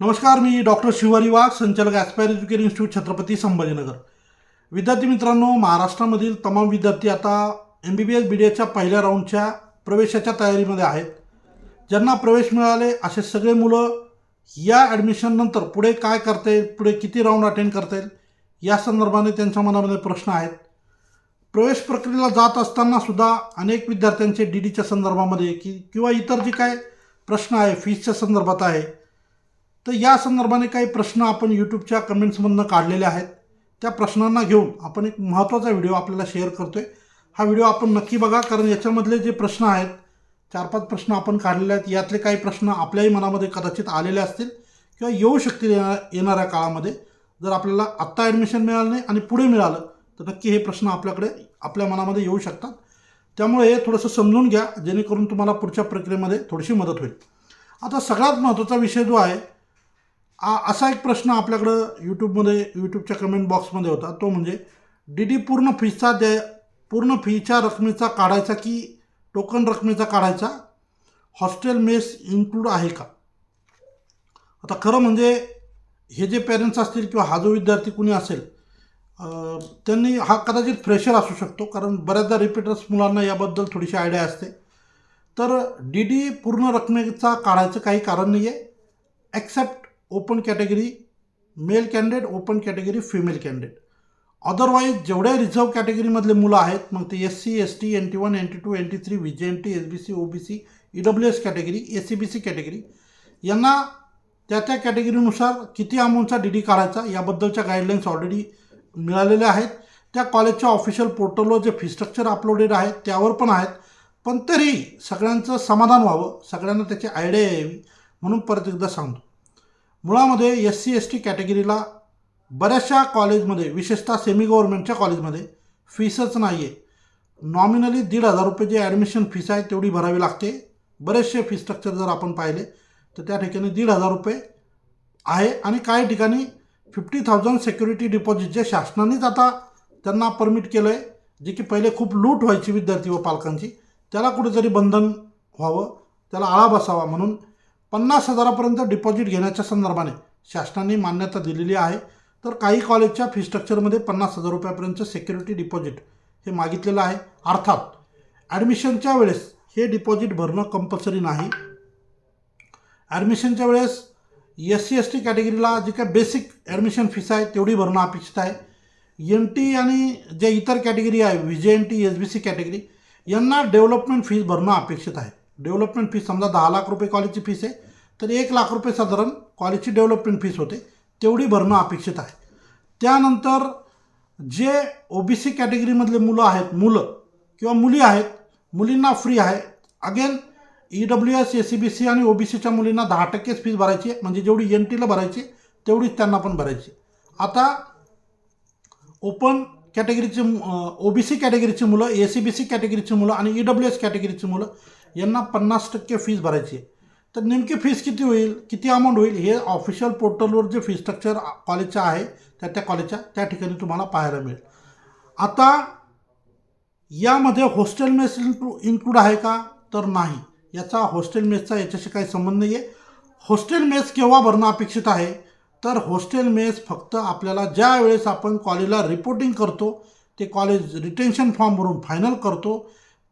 नमस्कार मी डॉक्टर शिवारी वाघ संचालक aspire education institute Chhatrapati Sambhajinagar. विद्यार्थी मित्रांनो महाराष्ट्रामधील तमाम विद्यार्थी आता M B B S B D एच्या पहिल्या राऊंडच्या प्रवेशाच्या तयारीमध्ये आहेत. ज्यांना प्रवेश मिळाले असे सगळे मुलं या ॲडमिशननंतर पुढे काय करता येईल पुढे किती राऊंड अटेंड करता येईल या संदर्भाने त्यांच्या मनामध्ये प्रश्न आहेत. प्रवेश प्रक्रियेला जात असताना सुद्धा अनेक विद्यार्थ्यांचे डी डीच्या संदर्भामध्ये की किंवा इतर जे काय प्रश्न आहे फीसच्या संदर्भात आहे तर या संदर्भाने काही प्रश्न आपण यूट्यूबच्या कमेंट्समधनं काढलेले आहेत. त्या प्रश्नांना घेऊन आपण एक महत्त्वाचा व्हिडिओ आपल्याला शेअर करतो आहे हा व्हिडिओ आपण नक्की बघा कारण याच्यामधले जे प्रश्न आहेत चार पाच प्रश्न आपण काढलेले आहेत यातले काही प्रश्न आपल्याही मनामध्ये कदाचित आलेले असतील किंवा येऊ शकतील येणार येणाऱ्या काळामध्ये. जर आपल्याला आत्ता ॲडमिशन मिळालं नाही आणि पुढे मिळालं तर नक्की हे प्रश्न आपल्याकडे आपल्या मनामध्ये येऊ शकतात. त्यामुळे हे थोडंसं समजून घ्या जेणेकरून तुम्हाला पुढच्या प्रक्रियेमध्ये थोडीशी मदत होईल. आता सगळ्यात महत्त्वाचा विषय जो आहे असा एक प्रश्न आपल्याकडं यूट्यूबमध्ये यूट्यूबच्या कमेंट बॉक्समध्ये होता. तो म्हणजे डी डी पूर्ण फीचा द्या पूर्ण फीच्या रकमेचा काढायचा की टोकन रकमेचा काढायचा? हॉस्टेल मेस इन्क्लूड आहे का? आता खरं म्हणजे हे जे पेरेंट्स असतील किंवा हा जो विद्यार्थी कुणी असेल त्यांनी हा कदाचित फ्रेशर असू शकतो कारण बऱ्याचदा रिपीटर्स मुलांना याबद्दल थोडीशी आयडिया असते. तर डी डी पूर्ण रकमेचा काढायचं काही कारण नाही आहे except open category male candidate open category female candidate. Otherwise जेवढ्या रिझर्व कॅटेगरीमधले मुलं आहेत मग ते S C S T N T one N T two N T three V J N T S B C O B C E W S category A C B C category यांना त्या त्या कॅटेगरीनुसार किती अमाऊंटचा D D काढायचा याबद्दलच्या guidelines already मिळालेल्या आहेत. त्या कॉलेजच्या ऑफिशियल पोर्टलवर जे फी स्ट्रक्चर अपलोडेड आहे त्यावर पण आहेत. पण तरी सगळ्यांचं समाधान व्हावं सगळ्यांना त्याची आयडिया यावी म्हणून परत एकदा सांगतो. मुळामध्ये एस सी एस टी कॅटेगरीला बऱ्याचशा कॉलेजमध्ये विशेषतः सेमी गव्हर्नमेंटच्या कॉलेजमध्ये फीसच नाही आहे नॉमिनली दीड हजार रुपये जे ॲडमिशन फीस आहे तेवढी भरावी लागते. बरेचसे फी स्ट्रक्चर जर आपण पाहिले तर त्या ठिकाणी दीड हजार रुपये आहे. आणि काही ठिकाणी फिफ्टी थाउजंड सेक्युरिटी डिपॉझिट जे शासनानेच आता त्यांना परमिट केलं आहे जे की पहिले खूप लूट व्हायची विद्यार्थी व पालकांची त्याला कुठेतरी बंधन व्हावं त्याला आळा बसावा म्हणून पन्नास हजारापर्यंत डिपॉझिट घेण्याच्या संदर्भाने शासनाने मान्यता दिलेली आहे. तर काही कॉलेजच्या फी स्ट्रक्चरमध्ये पन्नास हजार रुपयापर्यंत सेक्युरिटी डिपॉझिट हे मागितलेलं आहे. अर्थात ॲडमिशनच्या वेळेस हे डिपॉझिट भरणं कंपल्सरी नाही. ॲडमिशनच्या वेळेस एस सी एस टी कॅटेगरीला जी काय बेसिक ॲडमिशन फीस आहे तेवढी भरणं अपेक्षित आहे. एन टी आणि जे इतर कॅटेगरी आहे V J N T S B C category यांना डेव्हलपमेंट फीज भरणं अपेक्षित आहे. डेव्हलपमेंट फीस समजा दहा लाख रुपये कॉलेजची फीस आहे तर एक लाख रुपये साधारण कॉलेजची डेव्हलपमेंट फीस होते. तेवढी भरणं अपेक्षित आहे. त्यानंतर जे ओ बी सी कॅटेगरीमधले मुलं आहेत मुलं किंवा मुली आहेत मुलींना फ्री आहे. Again E W S A C B C आणि ओ बी सीच्या मुलींना दहा टक्केच फीस भरायची आहे. म्हणजे जेवढी एन टीला भरायची तेवढीच त्यांना पण भरायची आता ओपन कॅटेगरीचे ओ बी सी कॅटेगरीची मुलं ए सी बी सी कॅटेगरीची मुलं आणि ई डब्ल्यू एस कॅटेगरीची मुलं यांना पन्नास टक्के फीज भरायची आहे. तर नेमकी फीस किती होईल किती अमाऊंट होईल हे ऑफिशियल पोर्टलवर जे फी स्ट्रक्चर कॉलेजचं आहे त्या त्या कॉलेजच्या त्या ठिकाणी तुम्हाला पाहायला मिळेल. आता यामध्ये हॉस्टेल मेस इन्क्लू इन्क्लूड आहे का? तर नाही. याचा हॉस्टेल मेसचा याच्याशी काही संबंध नाही आहे हॉस्टेल मेस केव्हा भरणं अपेक्षित आहे? तर हॉस्टेल मेस फक्त आपल्याला ज्या वेळेस आपण कॉलेजला रिपोर्टिंग करतो ते कॉलेज रिटेन्शन फॉर्म भरून फायनल करतो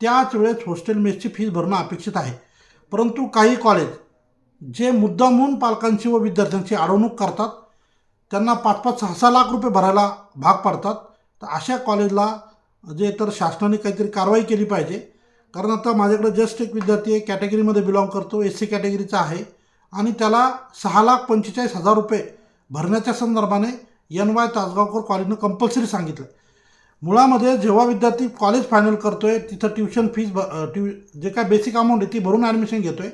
त्याच वेळेस हॉस्टेल मेसची फीज भरणं अपेक्षित आहे. परंतु काही कॉलेज जे मुद्दामहून पालकांची व विद्यार्थ्यांची अडवणूक करतात त्यांना पाच पाच सहा सहा लाख रुपये भरायला भाग पाडतात. तर अशा कॉलेजला जे तर शासनाने काहीतरी कारवाई केली पाहिजे. कारण आता माझ्याकडे जस्ट एक विद्यार्थी आहे कॅटेगरीमध्ये बिलॉंग करतो एस सी कॅटेगरीचा आहे. आणि त्याला सहा लाख पंचेचाळीस हजार रुपये भरण्याच्या संदर्भाने एन वाय तासगावकर कॉलेजनं कंपल्सरी सांगितलं. मुळामध्ये जेव्हा विद्यार्थी कॉलेज फायनल करतो आहे तिथं ट्युशन फीज भ ट्यू जे काय बेसिक अमाऊंट आहे ती भरून ॲडमिशन घेतो आहे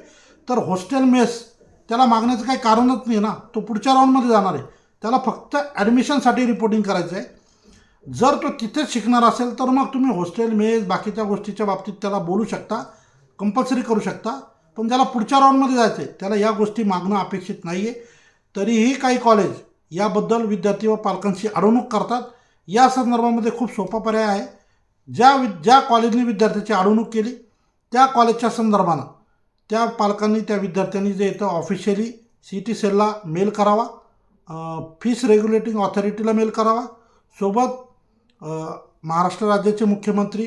तर हॉस्टेल मेस त्याला मागण्याचं काही कारणच नाही ना. तो पुढच्या राऊंडमध्ये जाणार आहे. त्याला फक्त ॲडमिशनसाठी रिपोर्टिंग करायचं आहे. जर तो तिथेच शिकणार असेल तर मग तुम्ही हॉस्टेल मेस बाकीच्या गोष्टीच्या बाबतीत त्याला बोलू शकता कंपल्सरी करू शकता. पण ज्याला पुढच्या राऊंडमध्ये जायचं आहे त्याला या गोष्टी मागणं अपेक्षित नाही आहे तरीही काही कॉलेज याबद्दल विद्यार्थी व पालकांशी अडवणूक करतात. या संदर्भामध्ये खूप सोपा पर्याय आहे. ज्या वि ज्या कॉलेजने विद्यार्थ्याची अडवणूक केली त्या कॉलेजच्या संदर्भानं त्या पालकांनी त्या विद्यार्थ्यांनी जे इथं ऑफिशियली सी टी सेलला मेल करावा फीस रेग्युलेटिंग ऑथॉरिटीला मेल करावा. सोबत महाराष्ट्र राज्याचे मुख्यमंत्री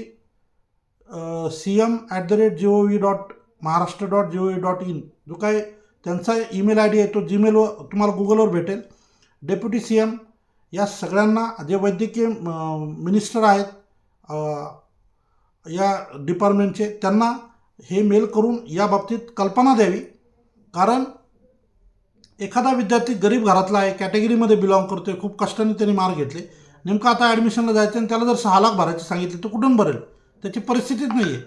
C M at the rate G O V dot Maharashtra dot G O V dot in जो काय त्यांचा ईमेल आय डी आहे तो जीमेलवर तुम्हाला गुगलवर भेटेल. डेप्युटी सी एम या सगळ्यांना जे वैद्यकीय मिनिस्टर आहेत या डिपार्टमेंटचे त्यांना हे मेल करून या बाबतीत कल्पना द्यावी. कारण एखादा विद्यार्थी गरीब घरातला आहे कॅटेगरीमध्ये बिलॉंग करतो आहे खूप कष्टाने त्यांनी मार्क घेतले. नेमकं आता ॲडमिशनला जायचं आणि त्याला जर सहा लाख भरायचे सांगितले तर कुठून भरेल? त्याची परिस्थितीच नाही आहे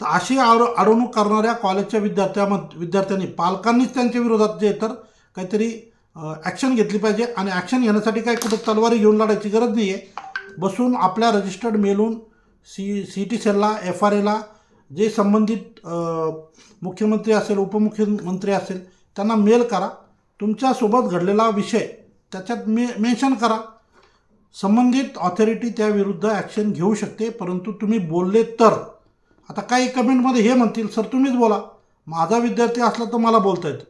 तर अशी आड अडवणूक करणाऱ्या कॉलेजच्या विद्यार्थ्यामध्ये विद्यार्थ्यांनी पालकांनीच त्यांच्या विरोधात जे तर काहीतरी ॲक्शन घेतली पाहिजे आणि ॲक्शन घेण्यासाठी काय कुठं तलवारी घेऊन लढायची गरज नाही आहे बसून आपल्या रजिस्टर्ड मेलून सी सी टी सेलला एफ आर एला जे संबंधित मुख्यमंत्री असेल उपमुख्यमंत्री असेल त्यांना मेल करा. तुमच्यासोबत घडलेला विषय त्याच्यात मे मेन्शन करा. संबंधित ऑथॉरिटी त्याविरुद्ध ॲक्शन घेऊ शकते परंतु तुम्ही बोलले तर. आता काही कमेंटमध्ये हे म्हणतील सर तुम्हीच बोला. माझा विद्यार्थी असला तर मला बोलता येतं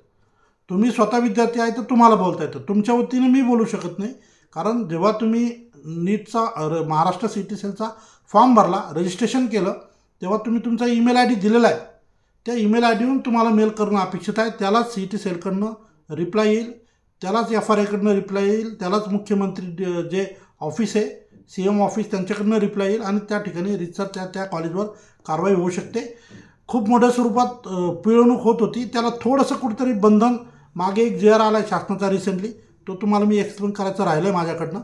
तुम्ही स्वतः विद्यार्थी आहे तर तुम्हाला बोलता येतं. तुमच्या वतीने मी बोलू शकत नाही. कारण जेव्हा तुम्ही नीटचा र- महाराष्ट्र सी टी सेलचा फॉर्म भरला रजिस्ट्रेशन केलं तेव्हा तुम्ही तुमचा ईमेल आय डी दिलेला आहे. त्या ईमेल आय डीवरून तुम्हाला मेल करणं अपेक्षित आहे. त्यालाच सी टी सेलकडनं रिप्लाय येईल त्यालाच एफ आर आयकडनं रिप्लाय येईल त्यालाच मुख्यमंत्री जे ऑफिस आहे सी एम ऑफिस त्यांच्याकडनं रिप्लाय येईल आणि त्या ठिकाणी रितसर त्या त्या कॉलेजवर कारवाई होऊ शकते. खूप मोठ्या स्वरूपात पिळवणूक होत होती. त्याला थोडंसं कुठेतरी बंधन मागे एक जे आर आला आहे शासनाचा रिसेंटली तो तुम्हाला मी एक्सप्लेन करायचं राहिलं आहे माझ्याकडनं.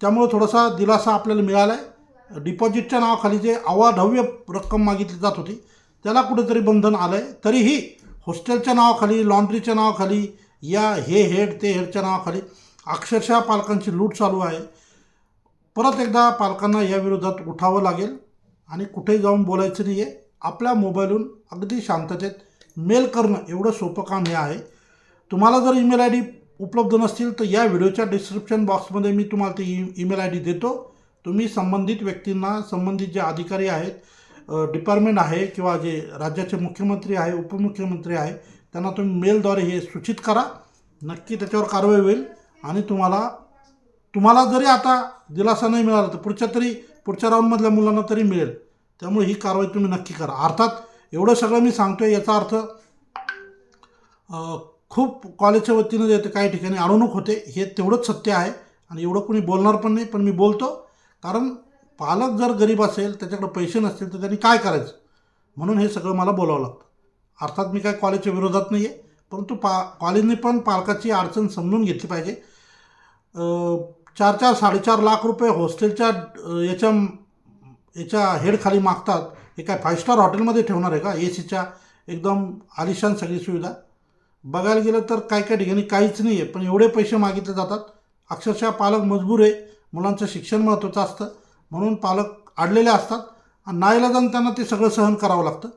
त्यामुळं थोडासा दिलासा आपल्याला मिळाला आहे डिपॉझिटच्या नावाखाली जे अवाढव्य रक्कम मागितली जात होती त्याला कुठेतरी बंधन आलं आहे तरीही हॉस्टेलच्या नावाखाली लॉन्ड्रीच्या नावाखाली या हे हेड ते हेडच्या नावाखाली अक्षरशः पालकांची लूट चालू आहे. परत एकदा पालकांना या विरोधात उठावं लागेल आणि कुठेही जाऊन बोलायचं नाही आहे आपल्या मोबाईलहून अगदी शांततेत मेल करणं एवढं सोपं काम हे आहे. तुम्हाला जर ईमेल आय डी उपलब्ध नसतील तर या व्हिडिओच्या डिस्क्रिप्शन बॉक्समध्ये मी तुम्हाला ते ई ईमेल आय डी देतो. तुम्ही संबंधित व्यक्तींना संबंधित जे अधिकारी आहेत डिपार्टमेंट आहे किंवा जे राज्याचे मुख्यमंत्री आहे उपमुख्यमंत्री आहे त्यांना तुम्ही मेलद्वारे हे सूचित करा. नक्की त्याच्यावर कारवाई होईल आणि तुम्हाला तुम्हाला जरी आता दिलासा नाही मिळाला तर पुढच्या तरी पुढच्या राऊंडमधल्या मुलांना तरी मिळेल. त्यामुळे ही कारवाई तुम्ही नक्की करा. अर्थात एवढं सगळं मी सांगतोय याचा अर्थ खूप कॉलेजच्या वतीनं जे काही ठिकाणी अडवणूक होते हे तेवढंच सत्य आहे. आणि एवढं कोणी बोलणार पण नाही पण मी बोलतो. कारण पालक जर गरीब असेल त्याच्याकडे पैसे नसतील तर त्यांनी काय करायचं? म्हणून हे सगळं मला बोलावं लागतं. अर्थात मी काय कॉलेजच्या विरोधात नाही आहे परंतु पा कॉलेजने पण पालकाची अडचण समजून घेतली पाहिजे. चार चार साडेचार लाख रुपये हॉस्टेलच्या याच्या याच्या हेडखाली मागतात. हे काय फाईव्ह स्टार हॉटेलमध्ये ठेवणार आहे का? ए सीच्या एकदम आलिशान सगळी सुविधा. बघायला गेलं तर काय काय ठिकाणी काहीच नाही आहे पण एवढे पैसे मागितले जातात. अक्षरशः पालक मजबूर आहे मुलांचं शिक्षण महत्त्वाचं असतं. म्हणून पालक अडलेले असतात आणि नाईलाजानं त्यांना ते सगळं सहन करावं लागतं.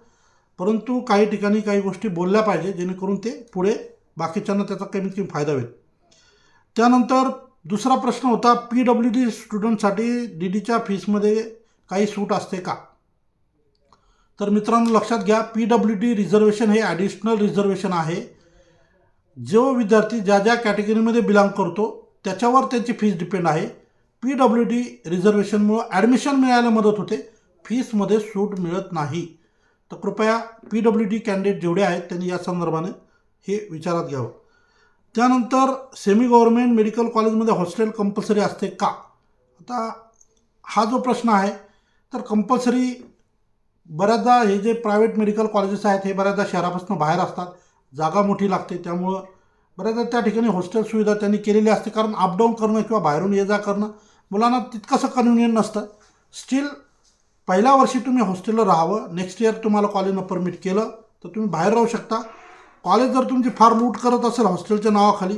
परंतु काही ठिकाणी काही गोष्टी बोलल्या पाहिजे जेणेकरून ते पुढे बाकीच्यांना त्याचा कमीत कमी फायदा होईल. त्यानंतर दुसरा प्रश्न होता पी डब्ल्यू डी स्टुडंटसाठी डी डीच्या फीसमध्ये काही सूट असते का? तर मित्रांनो लक्षात घ्या पी डब्ल्यू डी रिझर्वेशन हे ॲडिशनल रिझर्वेशन आहे. जो विद्यार्थी ज्या ज्या कॅटेगरीमध्ये बिलॉंग करतो त्याच्यावर त्यांची फीस डिपेंड आहे. पी डब्ल्यू डी रिझर्वेशनमुळं ॲडमिशन मिळायला मदत होते. फीसमध्ये सूट मिळत नाही. तर कृपया पी डब्ल्यू डी कॅन्डिडेट जेवढे आहेत त्यांनी या संदर्भाने हे विचारात घ्यावं. त्यानंतर सेमी गव्हर्मेंट मेडिकल कॉलेजमध्ये हॉस्टेल कंपल्सरी असते का? आता हा जो प्रश्न आहे तर कंपल्सरी बऱ्याचदा हे जे प्रायव्हेट मेडिकल कॉलेजेस आहेत हे बऱ्याचदा शहरापासून बाहेर असतात. जागा मोठी लागते त्यामुळं बऱ्याचदा त्या ठिकाणी हॉस्टेल सुविधा त्यांनी केलेली असते. कारण अपडाऊन करणं किंवा बाहेरून ये जा करणं मुलांना तितकंसं कन्व्हिनियंट नसतं. स्टील पहिल्या वर्षी तुम्ही हॉस्टेलला राहावं नेक्स्ट इयर तुम्हाला कॉलेजनं परमिट केलं तर तुम्ही बाहेर राहू शकता. कॉलेज जर तुमची फार लूट करत असेल हॉस्टेलच्या नावाखाली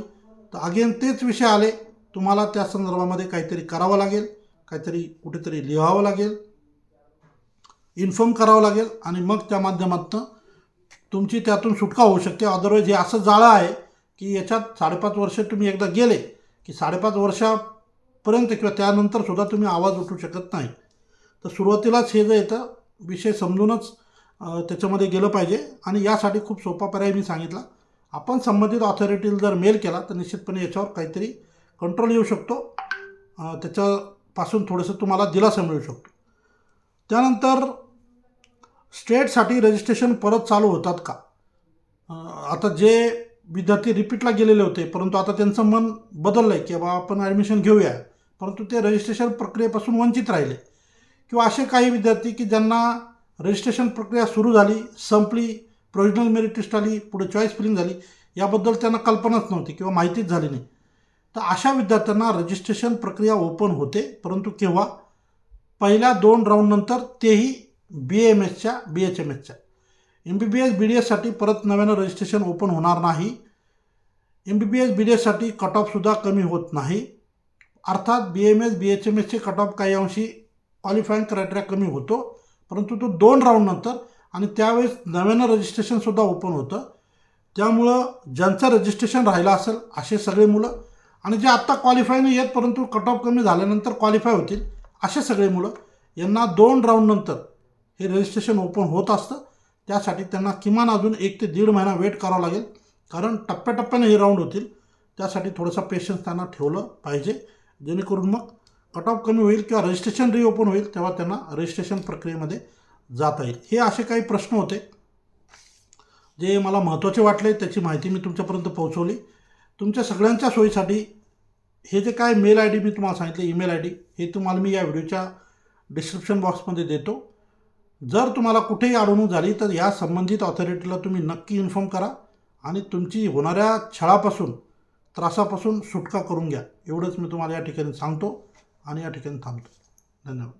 तर अगेन तेच विषय आले. तुम्हाला त्या संदर्भामध्ये काहीतरी करावं लागेल काहीतरी कुठेतरी लिहावं लागेल इन्फॉर्म करावं लागेल आणि मग त्या माध्यमातून तुमची त्यातून सुटका होऊ शकते. अदरवाईज हे असं जाळं आहे की याच्यात साडेपाच वर्ष तुम्ही एकदा गेले की साडेपाच वर्षापर्यंत किंवा त्यानंतर सुद्धा तुम्ही आवाज उठू शकत नाही. तर सुरुवातीलाच हे जे येतं विषय समजूनच त्याच्यामध्ये गेलं पाहिजे. आणि यासाठी खूप सोपा पर्याय मी सांगितला. आपण संबंधित ऑथॉरिटीला जर मेल केला तर निश्चितपणे याच्यावर काहीतरी कंट्रोल येऊ शकतो. त्याच्यापासून थोडंसं तुम्हाला दिलासा मिळू शकतो. त्यानंतर स्टेटसाठी रजिस्ट्रेशन परत चालू होतात का? आता जे विद्यार्थी रिपीटला गेलेले होते परंतु आता त्यांचं मन बदललं आहे की बा आपण ॲडमिशन घेऊया. परंतु ते रजिस्ट्रेशन प्रक्रियेपासून वंचित राहिले. किंवा असे काही विद्यार्थी की ज्यांना रजिस्ट्रेशन प्रक्रिया सुरू झाली संपली प्रोविजनल मेरिट लिस्ट आली पुढे चॉईस फिलिंग झाली याबद्दल त्यांना कल्पनाच नव्हती किंवा माहितीच झाली नाही. तर अशा विद्यार्थ्यांना रजिस्ट्रेशन प्रक्रिया ओपन होते परंतु केव्हा? पहिल्या दोन राऊंडनंतर तेही बी एम एसच्या बी एच एम एसच्या M B B S B D एससाठी परत नव्यानं रजिस्ट्रेशन ओपन होणार नाही. M B B S B D एससाठी cut ऑफसुद्धा कमी होत नाही. अर्थात B M S B H M एसचे कट ऑफ काही अंशी क्वालिफाईंग क्रायटेरिया कमी होतो. परंतु तो दोन राऊंडनंतर आणि त्यावेळेस नव्यानं रजिस्ट्रेशनसुद्धा ओपन होतं. त्यामुळं ज्यांचं रजिस्ट्रेशन राहिलं असेल असे सगळे मुलं आणि जे आत्ता क्वालिफाय नाही आहेत परंतु कट ऑफ कमी झाल्यानंतर क्वालिफाय होतील असे सगळे मुलं यांना दोन राऊंडनंतर हे रजिस्ट्रेशन ओपन होत असतं. त्यासाठी त्यांना किमान अजून एक ते दीड महिना वेट करावा लागेल. कारण टप्प्याटप्प्याने हे राऊंड होतील. त्यासाठी थोडंसं पेशन्स त्यांना ठेवलं पाहिजे. जेणेकरून मग कट ऑफ कमी होईल किंवा रजिस्ट्रेशन रिओपन होईल तेव्हा त्यांना रजिस्ट्रेशन प्रक्रियेमध्ये जाता येईल. हे असे काही प्रश्न होते. जे मला महत्त्वाचे वाटले त्याची माहिती मी तुमच्यापर्यंत पोहोचवली. तुमच्या सगळ्यांच्या सोयीसाठी हे जे काय मेल आय डी मी तुम्हाला सांगितलं ईमेल आय डी हे तुम्हाला मी या व्हिडिओच्या डिस्क्रिप्शन बॉक्समध्ये देतो. जर तुम्हाला कुठेही अडवणूक झाली तर या संबंधित ऑथॉरिटीला तुम्ही नक्की इन्फॉर्म करा आणि तुमची होणाऱ्या छळापासून त्रासापासून सुटका करून घ्या. एवढंच मी तुम्हाला या ठिकाणी सांगतो आणि या ठिकाणी थांबतो. धन्यवाद.